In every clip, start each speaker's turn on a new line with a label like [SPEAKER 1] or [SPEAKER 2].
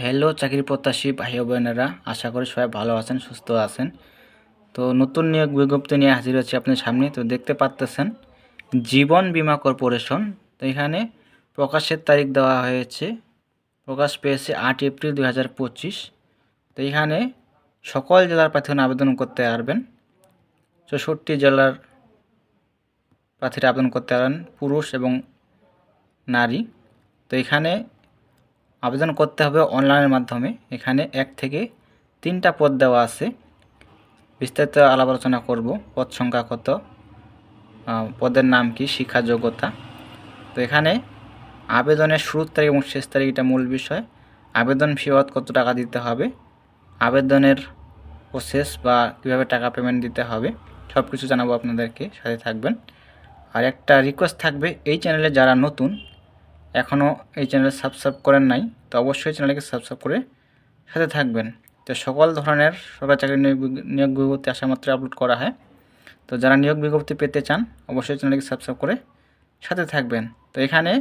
[SPEAKER 1] Hello চাকরি প্রত্যাশী ভাই বোনেরা। আশা করি সবাই ভালো আছেন, সুস্থ আছেন। তো নতুন নিয়োগ বিজ্ঞপ্তি নিয়ে হাজির হচ্ছে আপনার সামনে। তো দেখতে পাচ্তেছেন জীবন বীমা কর্পোরেশন। তো এখানে প্রকাশের তারিখ দেওয়া হয়েছে, প্রকাশ পেয়েছে আট এপ্রিল দু হাজার পঁচিশ। তো এখানে সকল জেলার প্রার্থীরা আবেদন করতে পারবেন। চৌষট্টি জেলার প্রার্থীরা আবেদন করতে পারেন, পুরুষ এবং নারী। তো এখানে আবেদন করতে হবে অনলাইনের মাধ্যমে। এখানে এক থেকে তিনটা পদ দেওয়া আছে। বিস্তারিত আলাপ আলোচনা করব। পদ সংখ্যা কত? পদের নাম কি? শিক্ষা যোগ্যতা। তো এখানে আবেদনের শুরুর তারিখ এবং শেষ তারিখ এটা মূল বিষয়। আবেদন ফি কত টাকা দিতে হবে? আবেদনের প্রসেস বা কীভাবে টাকা পেমেন্ট দিতে হবে সব কিছু জানাব আপনাদেরকে। সাথে থাকবেন। আর একটা রিকোয়েস্ট থাকবে, এই চ্যানেলে যারা নতুন এখনও এই চ্যানেল সাবস্ক্রাইব করেন নাই, তো অবশ্যই চ্যানেলকে সাবস্ক্রাইব করে সাথে থাকবেন। তো সকল ধরনের সরকারি চাকরি নিয়োগ বিজ্ঞপ্তি আসা মাত্র আপলোড করা হয়। তো যারা নিয়োগ বিজ্ঞপ্তি পেতে চান, অবশ্যই চ্যানেলকে সাবস্ক্রাইব করে সাথে থাকবেন। তো এখানে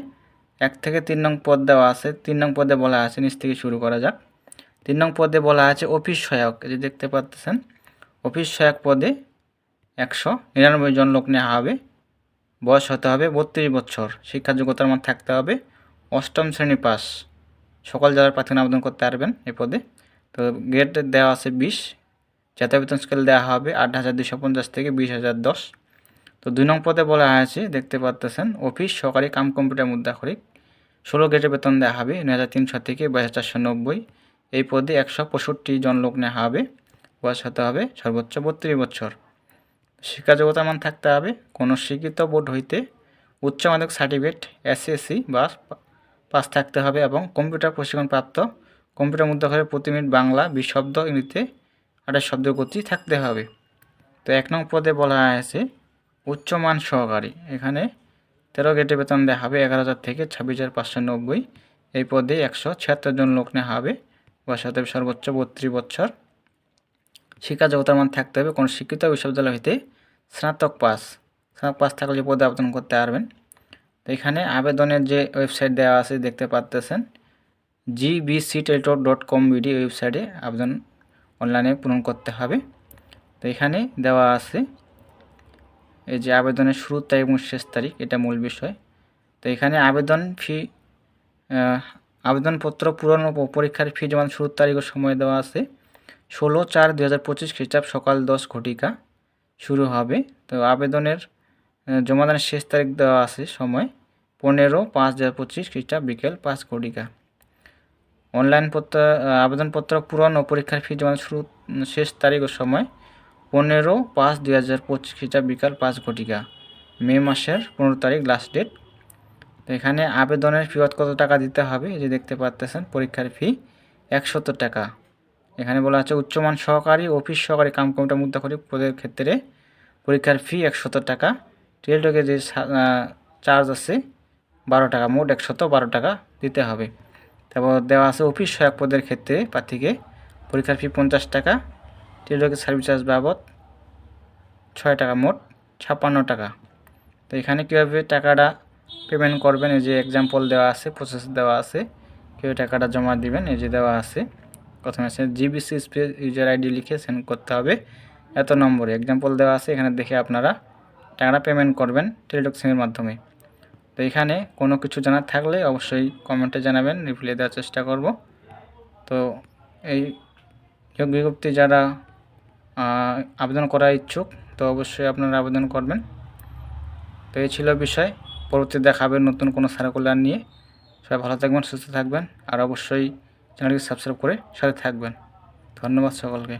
[SPEAKER 1] এক থেকে তিন নং পদ দেওয়া আছে, তিন নং পদে বলা আছে, নিচ থেকে শুরু করা যাক। তিন নং পদে বলা আছে অফিস সহায়ক যে দেখতে পাচ্ছেন, অফিস সহায়ক পদে একশো নিরানব্বই জন লোক নেওয়া হবে। বয়স হতে হবে বত্রিশ বছর। শিক্ষা যোগ্যতার মান থাকতে হবে অষ্টম শ্রেণি পাস। সকল জেলার প্রার্থী আবেদন করতে পারবেন এই পদে। তো গ্রেড দেওয়া আছে বিশ। জাতীয় বেতন স্কেল দেওয়া হবে আট হাজার দুশো পঞ্চাশ থেকে বিশ হাজার দশ। তো দুই নং পদে বলা হয়েছে, দেখতে পাচ্তেছেন অফিস সহকারী কাম কম্পিউটার মুদ্রাক্ষরিক ষোলো গ্রেডের বেতন দেওয়া হবে নয় হাজার তিনশো থেকে বাইশ হাজার চারশো নব্বই। এই পদে একশো পঁয়ষট্টি জন লোক নেওয়া হবে। বয়স হতে হবে সর্বোচ্চ বত্রিশ বছর। শিক্ষা যোগ্যতার মান থাকতে হবে। কোনো স্বীকৃত বোর্ড হইতে উচ্চ মাধ্যমিক সার্টিফিকেট এসএসসি বা পাস থাকতে হবে এবং কম্পিউটার প্রশিক্ষণপ্রাপ্ত কম্পিউটার মুদ্রাঘরে প্রতি মিনিট বাংলা, বিশ শব্দ, ইংরেজিতে আঠাশ শব্দ গতি থাকতে হবে। তো এক নং পদে বলা হয়েছে উচ্চমান সহকারী। এখানে তেরো গেটে বেতন দেওয়া হবে এগারো হাজার থেকে ছাব্বিশ হাজার পাঁচশো নব্বই। এই পদে একশো ছিয়াত্তর জন লোক নেওয়া হবে। বয়স হতে সর্বোচ্চ বত্রিশ বছর। শিক্ষা যোগ্যতার মান থাকতে হবে। কোনো শিক্ষিত বিশ্ববিদ্যালয় হইতে স্নাতক পাস। স্নাতক পাস থাকলে পদে আবেদন করতে পারবেন। তো এখানে আবেদনের যে ওয়েবসাইট দেওয়া আছে, দেখতে পাচ্তেছেন GBC Teletalk dot com BD ওয়েবসাইটে আবেদন অনলাইনে পূরণ করতে হবে। তো এখানে দেওয়া আছে, এই যে আবেদনের শুরুর তারিখ এবং শেষ তারিখ, এটা মূল বিষয়। তো এখানে আবেদন ফি আবেদনপত্র পূরণ ও পরীক্ষার ফি জমা শুরুর তারিখ ও সময় দেওয়া আছে, ষোলো চার দু হাজার পঁচিশ খ্রিস্টাব্দ সকাল দশ ঘটিকা। শুরু হবে। তো আবেদনের জমাদানের শেষ তারিখ দেওয়া আছে সময় পনেরো পাঁচ হাজার পঁচিশ খ্রিস্টাব্দ বিকেল পাঁচ ঘটিকা অনলাইন পত্র আবেদনপত্র পূরণ ও পরীক্ষার ফি জমা শুরু শেষ তারিখ ও সময় পনেরো পাঁচ দুই হাজার পঁচিশ খ্রিস্টাব্দ বিকাল পাঁচ ঘটিকা মে মাসের পনেরো তারিখ লাস্ট ডেট তো এখানে আবেদনের ফি কত টাকা দিতে হবে? যে দেখতে পাচ্তেছেন পরীক্ষার ফি একশত টাকা। এখানে বলা আছে, উচ্চমান সহকারী অফিস সহকারী কাম কমিটা মুদ্রাকরী পদের ক্ষেত্রে পরীক্ষার ফি একশত টাকা, টেলটকে যে চার্জ আছে বারো টাকা, মোট একশত বারো টাকা দিতে হবে। তারপর দেওয়া আছে, অফিস সহায়ক পদের ক্ষেত্রে প্রার্থীকে পরীক্ষার ফি পঞ্চাশ টাকা, টেলটকে সার্ভিস চার্জ বাবদ ছয় টাকা, মোট ছাপ্পান্ন টাকা। তো এখানে কীভাবে টাকাটা পেমেন্ট করবেন? এই যে এক্সাম্পল দেওয়া আছে প্রসেস দেওয়া আছে, কীভাবে টাকাটা জমা দিবেন? এই যে দেওয়া আছে। প্রথমে আছে জিবিসি স্পেস ইউজার আইডি লিখে সেন্ড করতে হবে। এত নম্বরে এক্সাম্পল দেওয়া আছে, এখানে দেখে আপনারা টাকাটা পেমেন্ট করবেন টেলিটক সিমের মাধ্যমে। তো এখানে কোনো কিছু জানার থাকলে অবশ্যই কমেন্টে জানাবেন রিপ্লাই দেওয়ার চেষ্টা করব। তো এই বিজ্ঞপ্তি যারা আবেদন করার ইচ্ছুক, তো অবশ্যই আপনারা আবেদন করবেন। তো এই ছিল বিষয়, পরবর্তী দেখাবেন নতুন কোনো সার্কুলার নিয়ে। সবাই ভালো থাকবেন, সুস্থ থাকবেন, আর অবশ্যই চ্যানেলকে সাবস্ক্রাইব করে সাথে থাকবেন। ধন্যবাদ সকলকে।